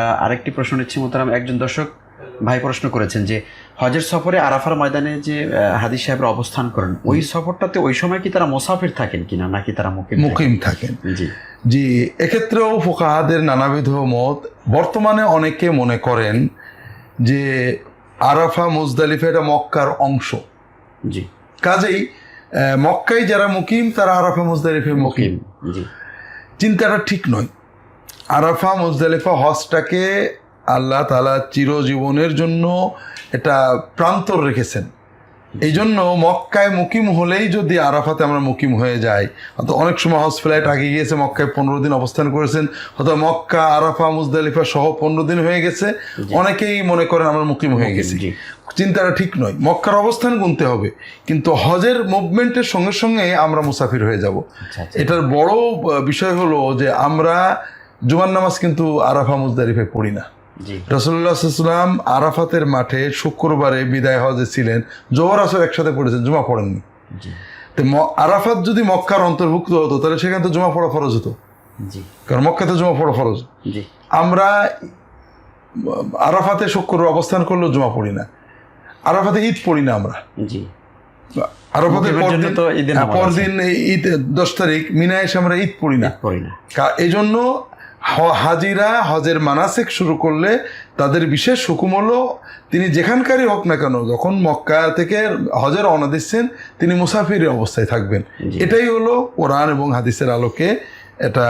আরেকটি প্রশ্ন নিচ্ছি মোতারাম একজন দর্শক ভাই প্রশ্ন করেছেন যে হজের সফরে আরাফার ময়দানে যে হাদিস সাহেবরা অবস্থান করেন ওই সফরটাতে ওই সময় কি তারা মোসাফির থাকেন কিনা নাকি তারা মুকিম থাকেন? মুকিম থাকেন। জি। জি এক্ষেত্রেও ফোকাহাদের নানাবিধ মত। বর্তমানে অনেকে মনে করেন যে আরাফা মুজদালিফা এটা মক্কার অংশ। জি। কাজেই মক্কায় যারা মুকিম তারা আরাফা মুজদালিফে মুকিম। মুকিম জি। চিন্তাটা ঠিক নয়। আরাফা মুজদালিফা হজটাকে আল্লাহ তালা চিরজীবনের জন্য এটা প্রান্তর রেখেছেন। এই জন্য মক্কায় মুকিম হলেই যদি আরাফাতে আমরা মুকিম হয়ে যাই হয়তো অনেক সময় হজ ফ্লাইট আগে গিয়েছে মক্কায় পনেরো দিন অবস্থান করেছেন হয়তো মক্কা আরাফা মুজদালিফা সহ পনেরো দিন হয়ে গেছে অনেকেই মনে করেন আমরা মুকিম হয়ে গেছি। চিন্তাটা ঠিক নয় মক্কার অবস্থান গুনতে হবে কিন্তু হজের মুভমেন্টের সঙ্গে সঙ্গে আমরা মুসাফির হয়ে যাব। আচ্ছা আচ্ছা। এটার বড় বিষয় হলো যে আমরা জুমার নামাজ কিন্তু আরাফা মুজদারিফে পড়ি না। রসুল্লাহাম আরাফাতের মাঠে শুক্রবারে বিদায় হজে ছিলেন। জোহর আসর একসাথে পড়েছেন জুমা পড়েননি। তো আরাফাত যদি মক্কার অন্তর্ভুক্ত হতো তাহলে সেখানে তো জুমা পড়া ফরজ হতো। কারণ মক্কাতে জুমা পড়া ফরজ। আমরা আরাফাতে শুক্রবার অবস্থান করলেও জুমা পড়ি না। আরাফাতে ঈদ পড়ি না আমরা। আরাফাতের পরদিন হ্যাঁ, ঈদ দশ তারিখ মিনা এসে আমরা ঈদ পড়ি না। এই জন্য হাজিরা হজের মানাসেক শুরু করলে তাদের বিশেষ হুকুম হলো তিনি যেখানকারই হোক না কেন যখন মক্কা থেকে হজের রওনা দিচ্ছেন তিনি মুসাফির অবস্থায় থাকবেন। এটাই হলো কোরআন এবং হাদিসের আলোকে এটা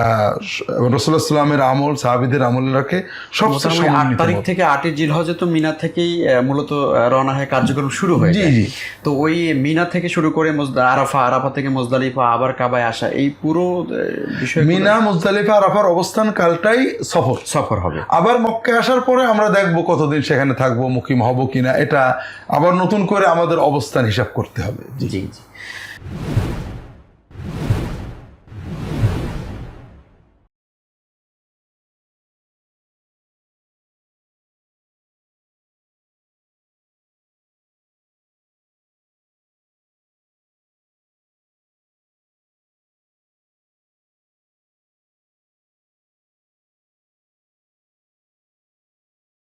রসুল্লাহ সাল্লামের আমল সাহাবিদের আমল রাখে সবচেয়ে আট তারিখ থেকে আটই জিল হজে তো মিনা থেকেই মূলত রওনা হয়ে কার্যক্রম শুরু হয়ে জি যায়। জি। তো ওই মিনা থেকে শুরু করে মুজদা আরাফা আরাফা থেকে মুজদালিফা আবার কাবায় আসা এই পুরো বিষয় মিনা মুজদালিফা আরাফার অবস্থান কালটাই সফর। সফর হবে। আবার মক্কায় আসার পরে আমরা দেখব কতদিন সেখানে থাকব মুকিম হব কিনা এটা আবার নতুন করে আমাদের অবস্থান হিসাব করতে হবে। জি জি।